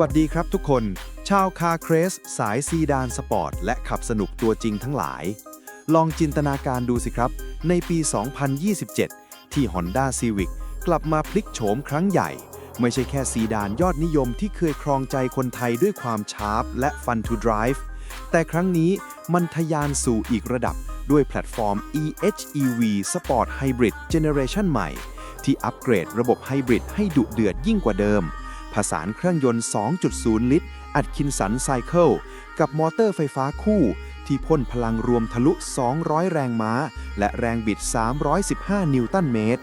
วัสดีครับทุกคน ชาวคาร์เครส สายซีดานสปอร์ต และขับสนุกตัวจริงทั้งหลาย ลองจินตนาการดูสิครับ ในปี 2027 ที่ Honda Civic กลับมาพลิกโฉมครั้งใหญ่ ไม่ใช่แค่ซีดานยอดนิยมที่เคยครองใจคนไทยด้วยความชาร์ปและ Fun to Drive แต่ครั้งนี้มันทะยานสู่อีกระดับด้วยแพลตฟอร์ม EHEV Sport Hybrid Generation ใหม่ ที่อัปเกรดระบบไฮบริดให้ดุเดือดยิ่งกว่าเดิม ผสานเครื่องยนต์ 2.0 ลิตร อัดคินสันไซเคิลกับมอเตอร์ไฟฟ้าคู่ ที่พ่นพลังรวมทะลุ 200 แรงม้า และแรงบิด 315 นิวตันเมตร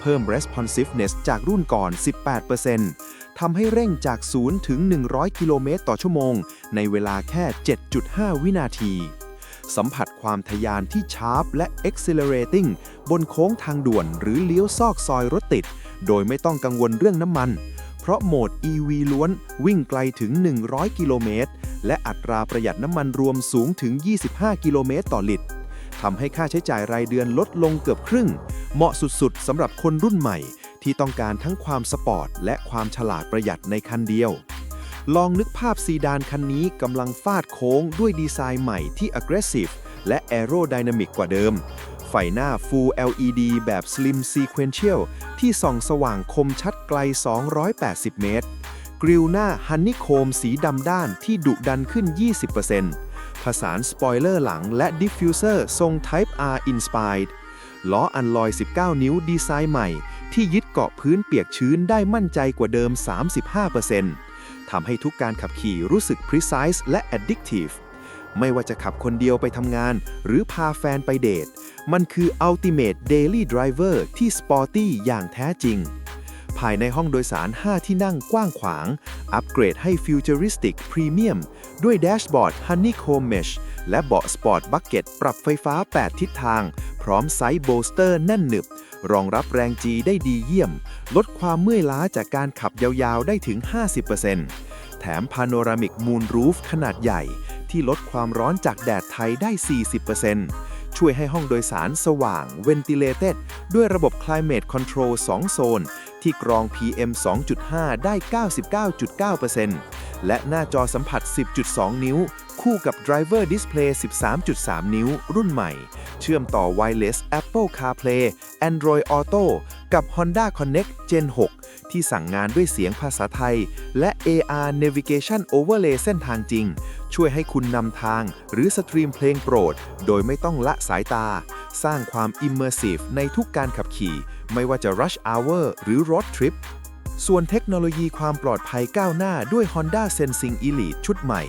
เพิ่ม responsiveness จากรุ่นก่อน 18%ทำให้เร่งจาก 0 ถึง 100 กิโลเมตรต่อชั่วโมง ในเวลาแค่ 7.5 วินาทีสัมผัสความทะยานที่ชาร์ปและ accelerating บนโค้งทางด่วนหรือเลี้ยวซอกซอยรถติด โดยไม่ต้องกังวลเรื่องน้ำมัน เพราะโหมด EV ล้วนวิ่งไกลถึง 100 กิโลเมตร และอัตราประหยัดน้ำมันรวมสูงถึง 25 กิโลเมตรต่อลิตรทำให้ค่าใช้จ่ายรายเดือนลดลงเกือบครึ่ง เหมาะสุดๆสำหรับคนรุ่นใหม่ ที่ต้องการทั้งความสปอร์ต และความฉลาดประหยัดในคันเดียว ลองนึกภาพซีดานคันนี้กำลังฟาดโค้งด้วยดีไซน์ใหม่ที่ aggressive และ aerodynamic กว่าเดิม ฟหน้า Full LED แบบ Slim Sequential ที่ส่องสว่างคมชัดไกล 280 เมตร กริลหน้าฮันนี่โคมสีดำด้านที่ดุดันขึ้น 20%ผสานสปอยเลอร์หลังและดิฟฟิวเซอร์ทรง Type R Inspired ล้ออันลอย 19 นิ้วดีไซน์ใหม่ ที่ยึดเกาะพื้นเปียกชื้นได้มั่นใจกว่าเดิม 35%ทำให้ทุกการขับขี่รู้สึก precise และ addictive ไม่ว่าจะขับคนเดียวไปทำงาน หรือพาแฟนไปเดท มันคือ ultimate daily driver ที่สปอร์ตี้อย่างแท้จริง ภายในห้องโดยสาร 5 ที่นั่งกว้างขวาง อัปเกรดให้ Futuristic Premium ด้วยแดชบอร์ด Honeycomb Mesh และเบาะสปอร์ตบักเก็ตปรับไฟฟ้า 8 ทิศทาง พร้อมไซส์โบสเตอร์แน่นหนึบ รองรับแรงจีได้ดีเยี่ยม ลดความเมื่อยล้าจากการขับยาวๆได้ถึง 50%แถมพาโนรามิกมูนรูฟขนาดใหญ่ ที่ลดความร้อนจากแดดไทยได้ 40% ช่วยให้ห้องโดยสารสว่าง ventilated ด้วยระบบ Climate Control 2 โซน ที่กรอง PM 2.5 ได้ 99.9%และหน้าจอสัมผัส 10.2 นิ้ว คู่กับ Driver Display 13.3 นิ้ว รุ่นใหม่ เชื่อมต่อ Wireless Apple CarPlay Android Auto กับ Honda Connect Gen 6 ที่สั่งงานด้วยเสียงภาษาไทย และ AR Navigation Overlay เส้นทางจริง ช่วยให้คุณนำทางหรือสตรีมเพลงโปรด โดยไม่ต้องละสายตา สร้างความ Immersive ในทุกการขับขี่ ไม่ว่าจะ Rush Hour หรือ Road Trip ส่วนเทคโนโลยีความปลอดภัยก้าวหน้าด้วย Honda Sensing Elite ชุดใหม่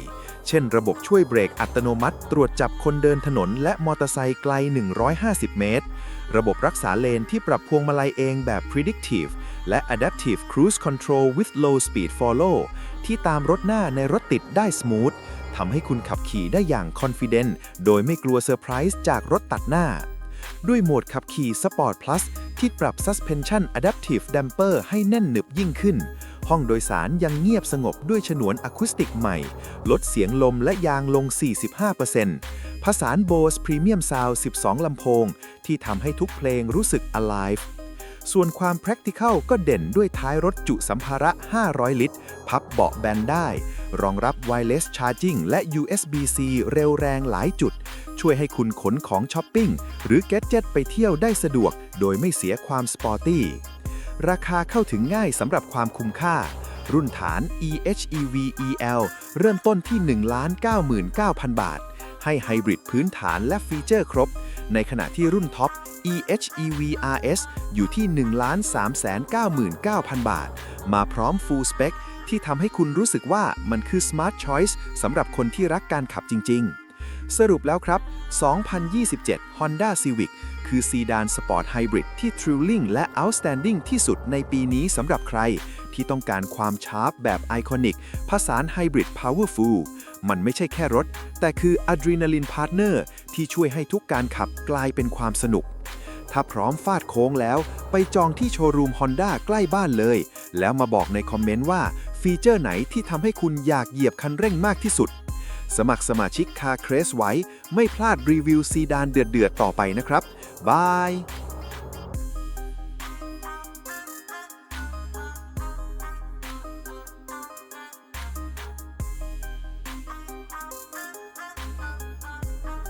เช่นระบบช่วยเบรกอัตโนมัติ ตรวจจับคนเดินถนนและมอเตอร์ไซค์ไกล 150 เมตร ระบบรักษาเลนที่ปรับพวงมาลัยเองแบบ predictive และ adaptive cruise control with low speed follow ที่ตามรถหน้าในรถติดได้ smooth ท ทำให้คุณขับขี่ได้อย่าง confident โดยไม่กลัวเซอร์ไพรส์จากรถตัดหน้า ด้วยโหมดขับขี่ Sport Plus ที่ปรับ Suspension Adaptive Damper ให้แน่นหนึบยิ่งขึ้น ห้องโดยสารยังเงียบสงบด้วยฉนวนอะคูสติกใหม่ ลดเสียงลมและยางลง 45%ผสาน Bose Premium Sound 12 ลำโพง ที่ทำให้ทุกเพลงรู้สึก alive ส่วนความ practical ก็เด่นด้วยท้ายรถจุสัมภาระ 500 ลิตร พับเบาะแบนได้ รองรับ wireless charging และ USB-C เร็วแรงหลายจุด ช่วยให้คุณขนของช้อปปิ้ง หรือ g a d g e t ไปเที่ยวได้สะดวก โดยไม่เสียความสปอร์ตี้ ราคาเข้าถึงง่ายสำหรับความคุ้มค่า รุ่นฐาน EHEV EL เริ่มต้นที่ 1,99,000 บาท ให้ไฮบริดพื้นฐานและฟีเจอร์ครบ ในขณะที่รุ่นท็อป EHEV RS อยู่ที่ 1,399,000 บาท มาพร้อม Full Spec ที่ทำให้คุณรู้สึกว่ามันคือ Smart Choice สำหรับคนที่รักการขับจริง ๆ สรุปแล้วครับ 2027 Honda Civic คือซีดานสปอร์ตไฮบริดที่ Thrilling และ Outstanding ที่สุดในปีนี้สำหรับใคร ที่ต้องการความชาร์ปแบบไอคอนิกผสานไฮบริด Powerful มันไม่ใช่แค่รถ แต่คือ Adrenaline Partner ที่ช่วยให้ทุกการขับกลายเป็นความสนุก ถ้าพร้อมฟาดโค้งแล้ว ไปจองที่โชว์รูม Honda ใกล้บ้านเลย แล้วมาบอกในคอมเมนต์ว่า ฟีเจอร์ไหนที่ทำให้คุณอยากเหยียบคันเร่งมากที่สุด สมัครสมาชิกคาเครสไว้ ไม่พลาดรีวิวซีดานเดือดๆต่อไปนะครับบาย